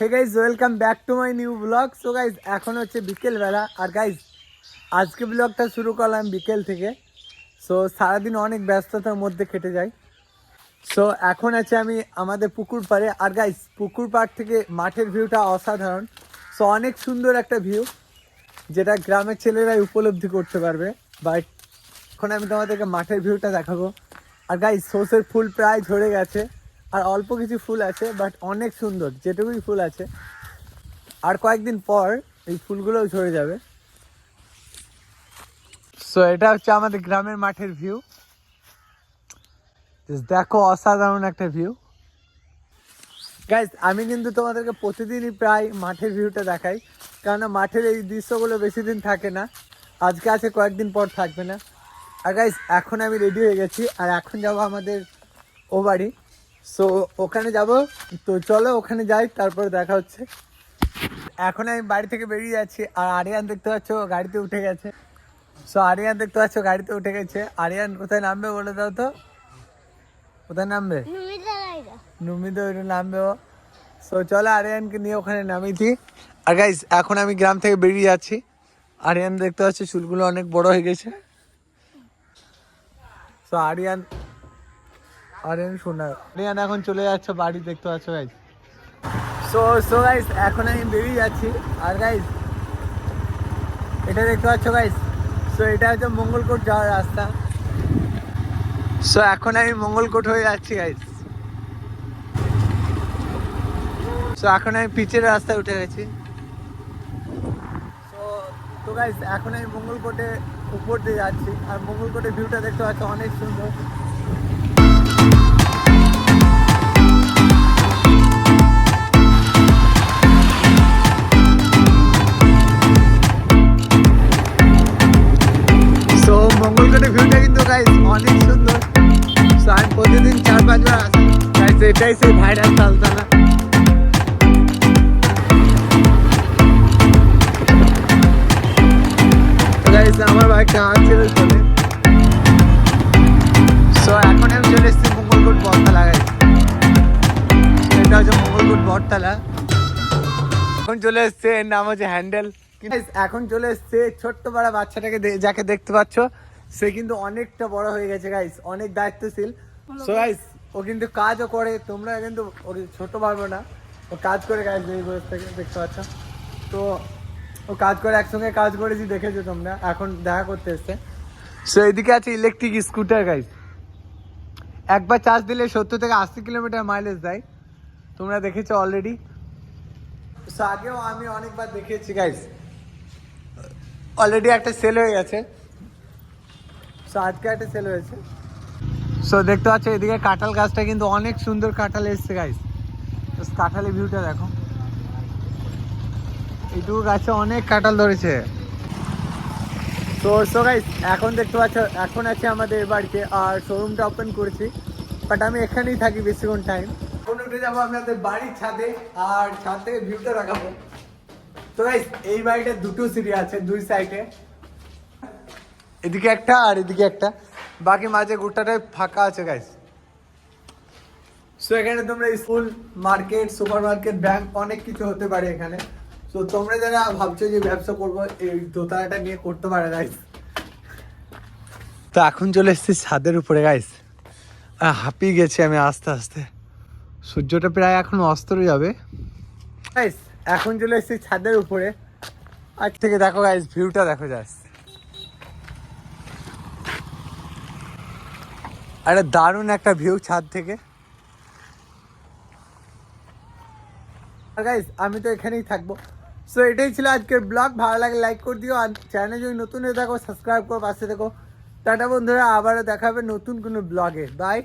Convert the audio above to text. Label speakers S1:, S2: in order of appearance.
S1: Hey guys welcome back to my new blog so guys এখন হচ্ছে বিকেলবেলা আর guys আজকে ব্লগটা শুরু করলাম বিকেল থেকে। সো সারাদিন অনেক ব্যস্ততার মধ্যে কেটে যায়। সো এখন আছে আমি আমাদের পুকুর পাড়ে। আর গাইজ পুকুর পাড় থেকে মাঠের ভিউটা অসাধারণ। সো অনেক সুন্দর একটা ভিউ যেটা গ্রামের ছেলেরাই উপলব্ধি করতে পারবে। বাট এখন আমি তোমাদেরকে মাঠের ভিউটা দেখাবো। আর গাইজ সর্ষের ফুল প্রায় ঝরে গেছে। আর অল্প কিছু ফুল আছে বাট অনেক সুন্দর, যেটুকুই ফুল আছে। আর কয়েকদিন পর এই ফুলগুলোও ঝরে যাবে। সো এটা হচ্ছে আমাদের গ্রামের মাঠের ভিউ দেখো অসাধারণ একটা ভিউ গাইজ আমি কিন্তু তোমাদেরকে প্রতিদিনই প্রায় মাঠের ভিউটা দেখাই, কেননা মাঠের এই দৃশ্যগুলো বেশি দিন থাকে না। আজকে আছে, কয়েকদিন পর থাকবে না। আর গাইজ এখন আমি রেডি হয়ে গেছি, আর এখন যাব আমাদের ও বাড়ি। সো ওখানে যাব। তো চলো, ওখানে যাই, তারপরে দেখা হচ্ছে। এখন আমি বাড়ি থেকে বেরিয়ে যাচ্ছি, আর আরিয়ান দেখতে পাচ্ছ গাড়িতে উঠে গেছে। সো আরিয়ান দেখতে পাচ্ছ, গাড়িতে উঠে গেছে। আরিয়ান, কোথায় নামবে বলে দাও তো? কোথায় নামবে? নুমিত ওইটা নামবে ও। সো চলো, আরিয়ানকে নিয়ে ওখানে নামিয়েছি আর গাইজ এখন আমি গ্রাম থেকে বেরিয়ে যাচ্ছি। আরিয়ান দেখতে পাচ্ছি, চুলগুলো অনেক বড় হয়ে গেছে। সো আরিয়ান আরিয়ান শোনা আরিয়ান এখন চলে যাচ্ছে বাড়ি, দেখতে পাচ্ছ গাইজ সো সো গাইজ এখন আমি বেরিয়ে যাচ্ছি। আর গাইজ এটা দেখতে পাচ্ছ গাইজ সো এটা হচ্ছে মঙ্গলকোট যাওয়ার রাস্তা। সো এখন আমি মঙ্গলকোট হয়ে যাচ্ছি গাইজ সো এখন আমি পিচের রাস্তায় উঠে গেছি। সো তো গাইজ এখন আমি মঙ্গলকোটে উপর দিয়ে যাচ্ছি। আর মঙ্গলকোটের ভিউটা দেখতে পাচ্ছ, অনেক সুন্দর। সো ভিউটা কিন্তু গাইজ অনেক সুন্দর। সো আমি প্রতিদিন চার পাঁচবার আসি। গাইজ এটাই সেই ভাইরাল সালতানা তো আমার বাইকটা হাত চলে। সো এখন আমি চলে এসেছি মঙ্গলকোট বটতলা গাইজ এটা হচ্ছে মঙ্গলকোট বটতলা। এখন চলে এসছে, এর নাম হচ্ছে হ্যান্ডেল এখন চলে এসছে ছোট্ট পাড়া বাচ্চাটাকে যাকে দেখতে পাচ্ছ। সে কিন্তু অনেকটা বড় হয়ে গেছে গাইস অনেক দায়িত্বশীল। সো গাইস ও কিন্তু কাজও করে তোমরা কিন্তু ওকে ছোট পারব না। ও কাজ করে গাইস এই বয়স থেকে দেখতে পাচ্ছ। তো, ও কাজ করে, একসঙ্গে কাজ করেছি, দেখেছ তোমরা। এখন দেখা করতে এসছে। সো এদিকে আছে ইলেকট্রিক স্কুটার গাইস একবার চার্জ দিলে সত্তর থেকে আশি কিলোমিটার মাইলেজ দেয়। তোমরা দেখেছ অলরেডি সো আগেও আমি অনেকবার দেখেছি গাইস অলরেডি একটা সেল হয়ে গেছে। সো আজকে একটা সেল হয়েছে। সো দেখতে পাচ্ছ এদিকে কাঁঠাল গাছটা কিন্তু অনেক সুন্দর কাঁঠাল এসছে গাইস কাঁঠালের ভিউটা দেখো। এইটুকু গাছে অনেক কাঁঠাল ধরেছে। তো সো গাইস এখন দেখতে পাচ্ছ এখন আছে আমাদের বাড়িতে আর শোরুমটা ওপেন করেছি। বাট আমি এখানেই থাকি বেশিক্ষণ টাইম এখন উঠে যাব আপনাদের বাড়ির ছাদে আর ছাদ থেকে ভিউটা দেখাবো। তো গাইস এই বাড়িটা দুটো সিঁড়ি আছে দুই সাইডে এদিকে একটা আর এদিকে একটা। বাকি মাঝে গোটাটাই ফাঁকা আছে গাইস সো এখানে তোমরা school market super market bank অনেক কিছু হতে পারে এখানে। তো তোমরা যারা ভাবছ যে ব্যবসা করব, এই দোতলাটা নিয়ে করতে পারে গাইস তো এখন চলে এসেছি ছাদের উপরে গাইস হাঁপিয়ে গেছি আমি আস্তে আস্তে। সূর্যটা প্রায় এখন অস্তরে যাবে। গাইস এখন চলে এসেছি ছাদের উপরে। আজ থেকে দেখো গাইস ভিউটা দেখো যাস আরে দারুণ একটা ভিউ ছাদ থেকে। আর গাইস আমি তো এখানেই থাকব। সো এটাই ছিল আজকের ব্লগ ভালো লাগে লাইক করে দিও। আর চ্যানেল যদি নতুন হয়ে থাকো সাবস্ক্রাইব করো, পাশে দেখো টাটা বন্ধুরা, আবারও দেখাবে নতুন কোনো ব্লগে বাই